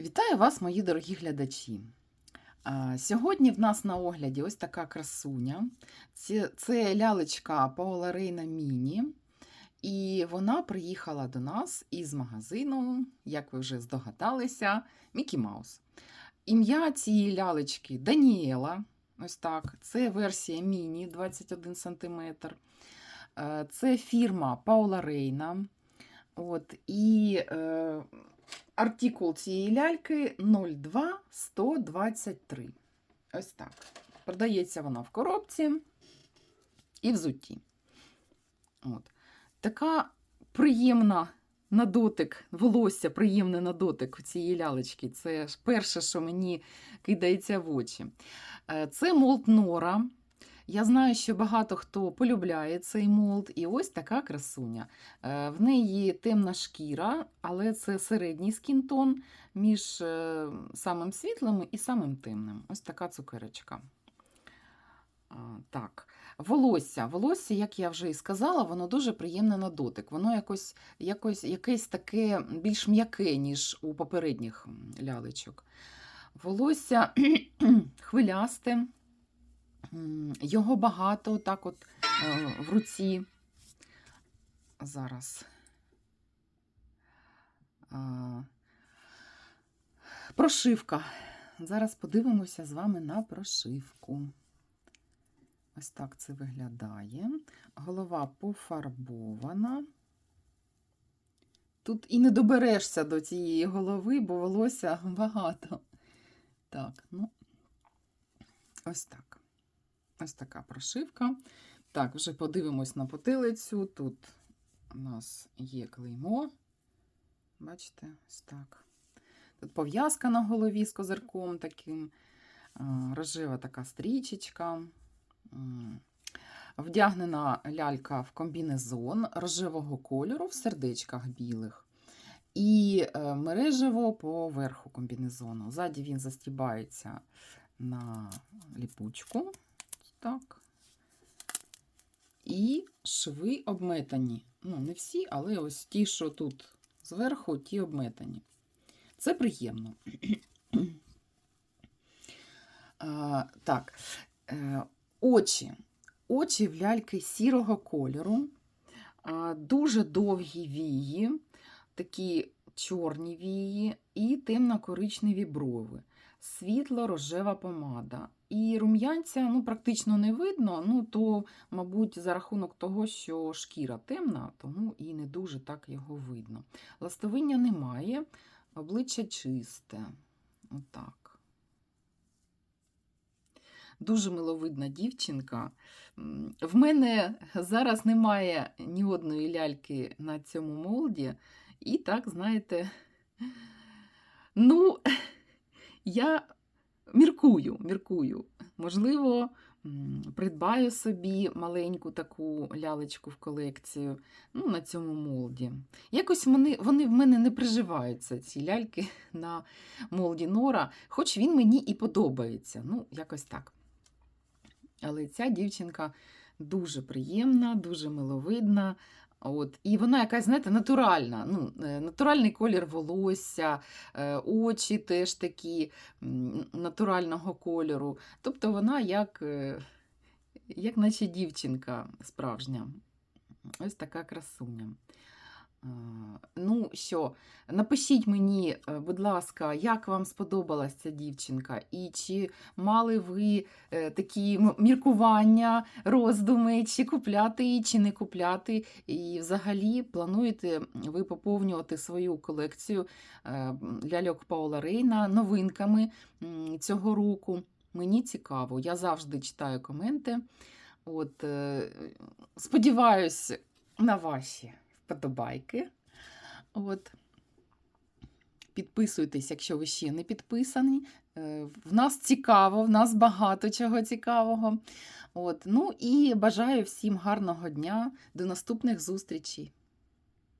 Вітаю вас, мої дорогі глядачі. Сьогодні в нас на огляді ось така красуня. Це, це лялечка Паула Рейна Міні. І вона приїхала до нас із магазину, як ви вже здогадалися, Мікі Маус. Ім'я цієї лялечки Даніела. Ось так. Це версія міні 21 см. Це фірма Паула Рейна. От, і е, артикул цієї ляльки 02123. Ось так. Продається вона в коробці і взутті. От. Така приємна на дотик, волосся приємне на дотик цієї лялечки. Це перше, що мені кидається в очі. Е, Це молд Нора. Я знаю, що багато хто полюбляє цей молд, і ось така красуня. Е, В неї темна шкіра, але це середній скінтон між е, самим світлим і самим темним. Ось така цукерочка. Так, волосся. Волосся, як я вже і сказала, воно дуже приємне на дотик. Воно якось, якось, якесь таке більш м'яке, ніж у попередніх лялечок. Волосся хвилясте, його багато так от е, в руці. Зараз. Прошивка. Зараз подивимося з вами на прошивку. Ось так це виглядає. Голова пофарбована. Тут і не доберешся до цієї голови, бо волосся багато. Так, ну, ось так. Ось така прошивка. Так, вже подивимось на потилицю. Тут у нас є клеймо. Бачите, ось так. Тут пов'язка на голові з козирком таким, рожева така стрічечка. Вдягнена лялька в комбінезон рожевого кольору в сердечках білих. І е, мережево по верху комбінезону. Ззаді він застібається на ліпучку. Так. І шви обметані. Ну, не всі, але ось ті, що тут зверху, ті обметані. Це приємно. а, так, е, очі. Очі в ляльки сірого кольору, а, дуже довгі вії, такі чорні вії і темно-коричневі брови, світло-рожева помада. І рум'янця ну, практично не видно, ну то, мабуть, за рахунок того, що шкіра темна, тому і не дуже так його видно. Ластовиння немає, обличчя чисте. Отак. Дуже миловидна дівчинка. В мене зараз немає ні одної ляльки на цьому молді. І так, знаєте, ну, я міркую, міркую. Можливо, придбаю собі маленьку таку лялечку в колекцію ну, на цьому молді. Якось вони, вони в мене не приживаються, ці ляльки на молді Нора, хоч він мені і подобається. Ну, якось так. Але ця дівчинка дуже приємна, дуже миловидна. От, і вона якась, знаєте, натуральна. Ну, е, натуральний колір волосся, е, очі теж такі натурального кольору. Тобто вона як, е, як наче дівчинка справжня. Ось така красуня. Ну що, напишіть мені, е, будь ласка, як вам сподобалась ця дівчинка, і чи мали ви е, такі міркування, роздуми, чи купляти чи не купляти. І взагалі плануєте ви поповнювати свою колекцію е, ляльок Паула Рейна новинками цього року. Мені цікаво, я завжди читаю коменти. От, сподіваюсь на ваші вподобайки. От. Підписуйтесь, якщо ви ще не підписані. Е, В нас цікаво, в нас багато чого цікавого. От. Ну і бажаю всім гарного дня. До наступних зустрічей.